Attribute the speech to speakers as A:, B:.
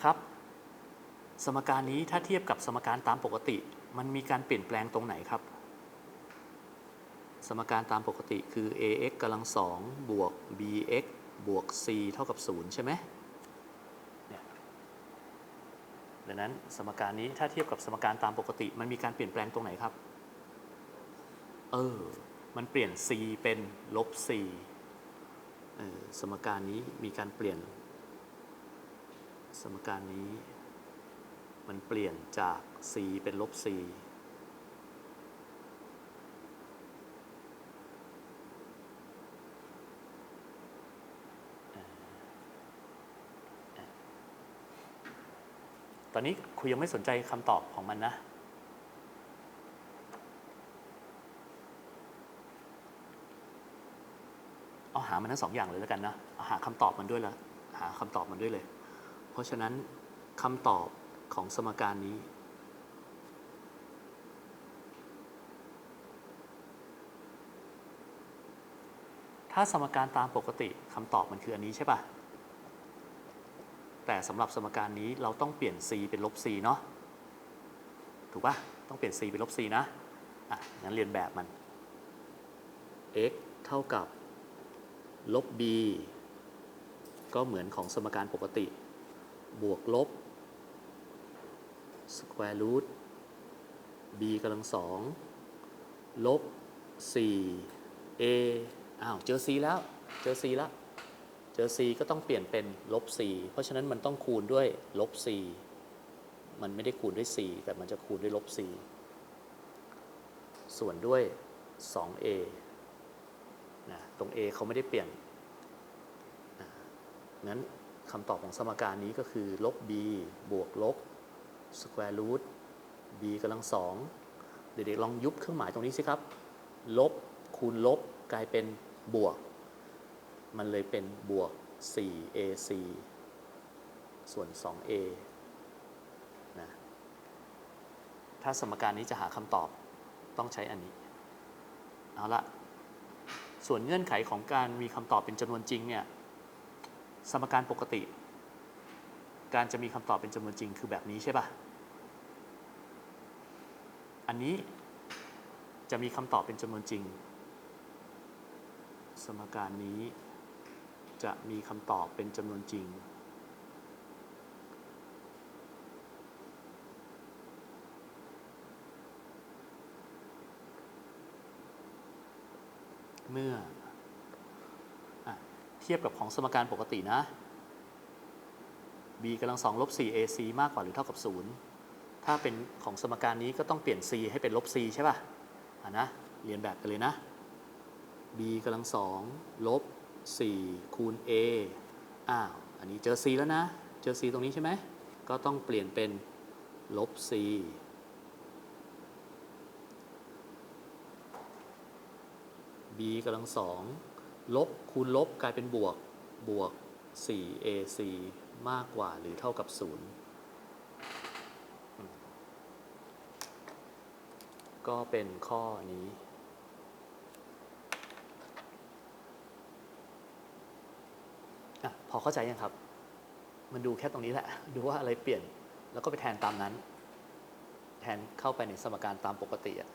A: นะครับ สมการนี้ถ้าเทียบกับสมการตามปกติ มันมีการเปลี่ยนแปลงตรงไหนครับ สมการตามปกติคือ ax กำลังสองบวก bx บวก c เท่ากับ 0 ใช่ไหมเนี่ยดังนั้นสมการนี้ถ้าเทียบกับสมการตามปกติ มันมีการเปลี่ยนแปลงตรงไหนครับ เออ มันเปลี่ยน c เป็นลบ c เออสมการนี้มีการเปลี่ยน สมการนี้ มันเปลี่ยนจาก c เป็นลบ c ตอนนี้คุยยังไม่สนใจคำตอบของมันนะ เอาหามันทั้งสองอย่างเลยแล้วกันนะ เอาหาคำตอบมันด้วยละหาคำตอบมันด้วยเลย เพราะฉะนั้นคำตอบของสมการนี้ ถ้าสมการตามปกติคำตอบมันคืออันนี้ใช่ปะแต่สำหรับสมการนี้เราต้องเปลี่ยน c เป็นลบ c เนาะถูกปะต้องเปลี่ยน c เป็นลบ c นะอะงั้นเรียนแบบมัน x เท่ากับลบ b ก็เหมือนของสมการปกติ บวกลบ square root b กำลังสองลบ 4 a อ้าว เจอ c แล้ว เจอ c แล้ว เจอ c ก็ต้องเปลี่ยนเป็นลบ c เพราะฉะนั้นมันต้องคูณด้วยลบ c มันไม่ได้คูณด้วย c แต่มันจะคูณด้วยลบ c ส่วนด้วย 2a นะ ตรง a เขาไม่ได้เปลี่ยนนะงั้น คำตอบของสมการนี้ก็คือ ลบ b บวกลบ square root b กำลังสองเด็กๆลองยุบเครื่องหมายตรงนี้สิครับ ลบคูณลบกลายเป็นบวก มันเลยเป็นบวก 4ac ส่วน 2a นะถ้าสมการนี้จะหาคำตอบต้องใช้อันนี้ เอาละส่วนเงื่อนไขของการมีคำตอบเป็นจำนวนจริงเนี่ย สมการปกติ การจะมีคำตอบเป็นจำนวนจริงคือแบบนี้ใช่ปะอันนี้จะมีคำตอบเป็นจำนวนจริง สมการนี้จะมีคำตอบเป็นจำนวนจริง เมื่อ เทียบกับของสมการปกตินะ b กำลังสองลบ 4ac มากกว่าหรือเท่ากับ 0 ถ้าเป็นของสมการนี้ก็ต้องเปลี่ยน c ให้เป็นลบ c ใช่ป่ะอะนะ เรียนแบบกันเลยนะ b กำลังสองลบ 4 คูณ a อ้าว อันนี้เจอ c แล้วนะ เจอ c ตรงนี้ใช่ไหม ก็ต้องเปลี่ยนเป็นลบ c b กำลังสอง ลบคูณลบกลายเป็นบวกบวก 4ac มากกว่าหรือเท่ากับ 0 ก็เป็นข้อนี้อะพอเข้าใจยังครับ มันดูแค่ตรงนี้แหละ ดูว่าอะไรเปลี่ยน แล้วก็ไปแทนตามนั้น แทนเข้าไปในสมการตามปกติอะ